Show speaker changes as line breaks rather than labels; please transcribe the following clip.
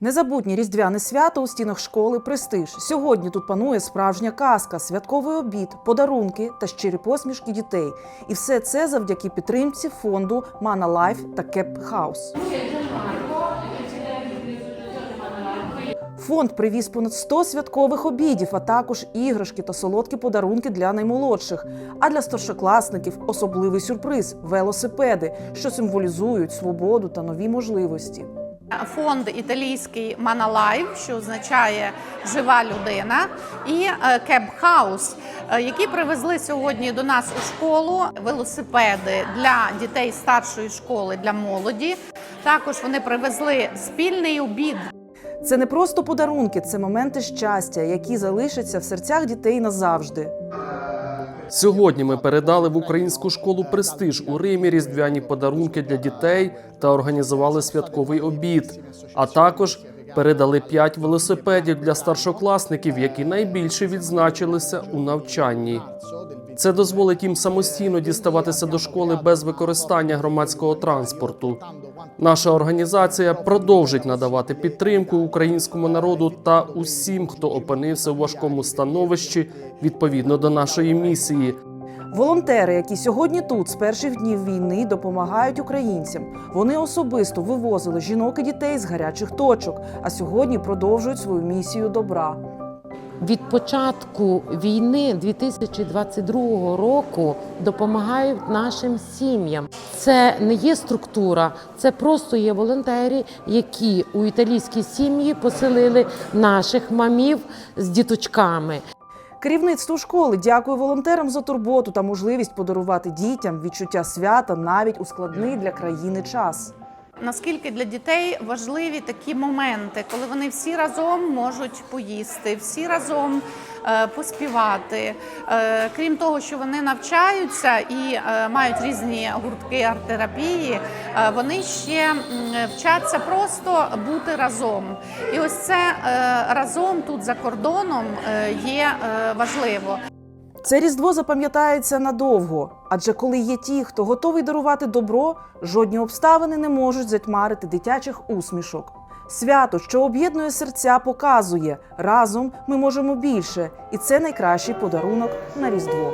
Незабутнє різдвяне свято у стінах школи Престиж. Сьогодні тут панує справжня казка, святковий обід, подарунки та щирі посмішки дітей. І все це завдяки підтримці фонду Мана Лайф та Кеп Хаус. Фонд привіз понад 100 святкових обідів, а також іграшки та солодкі подарунки для наймолодших. А для старшокласників особливий сюрприз велосипеди, що символізують свободу та нові можливості.
Фонд італійський Life, що означає жива людина, і Кеб Хаус, які привезли сьогодні до нас у школу велосипеди для дітей старшої школи для молоді. Також вони привезли спільний обід
Це не просто подарунки, це моменти щастя, які залишаться в серцях дітей назавжди.
Сьогодні ми передали в українську школу престиж у Римі різдвяні подарунки для дітей та організували святковий обід. А також передали п'ять велосипедів для старшокласників, які найбільше відзначилися у навчанні. Це дозволить їм самостійно діставатися до школи без використання громадського транспорту. Наша організація продовжить надавати підтримку українському народу та усім, хто опинився у важкому становищі відповідно до нашої місії.
Волонтери, які сьогодні тут з перших днів війни допомагають українцям. Вони особисто вивозили жінок і дітей з гарячих точок, а сьогодні продовжують свою місію добра.
Від початку війни 2022 року допомагають нашим сім'ям. Це не є структура, це просто є волонтери, які у італійські сім'ї поселили наших мамів з діточками.
Керівництво школи дякує волонтерам за турботу та можливість подарувати дітям відчуття свята навіть у складний для країни час.
Наскільки для дітей важливі такі моменти, коли вони всі разом можуть поїсти, всі разом е, поспівати. Е, крім того, що вони навчаються і е, мають різні гуртки арт-терапії, вони ще вчаться просто бути разом. І ось це разом тут за кордоном є важливо.
Це різдво запам'ятається надовго, адже коли є ті, хто готовий дарувати добро, жодні обставини не можуть затьмарити дитячих усмішок. Свято, що об'єднує серця, показує разом ми можемо більше, і це найкращий подарунок на різдво.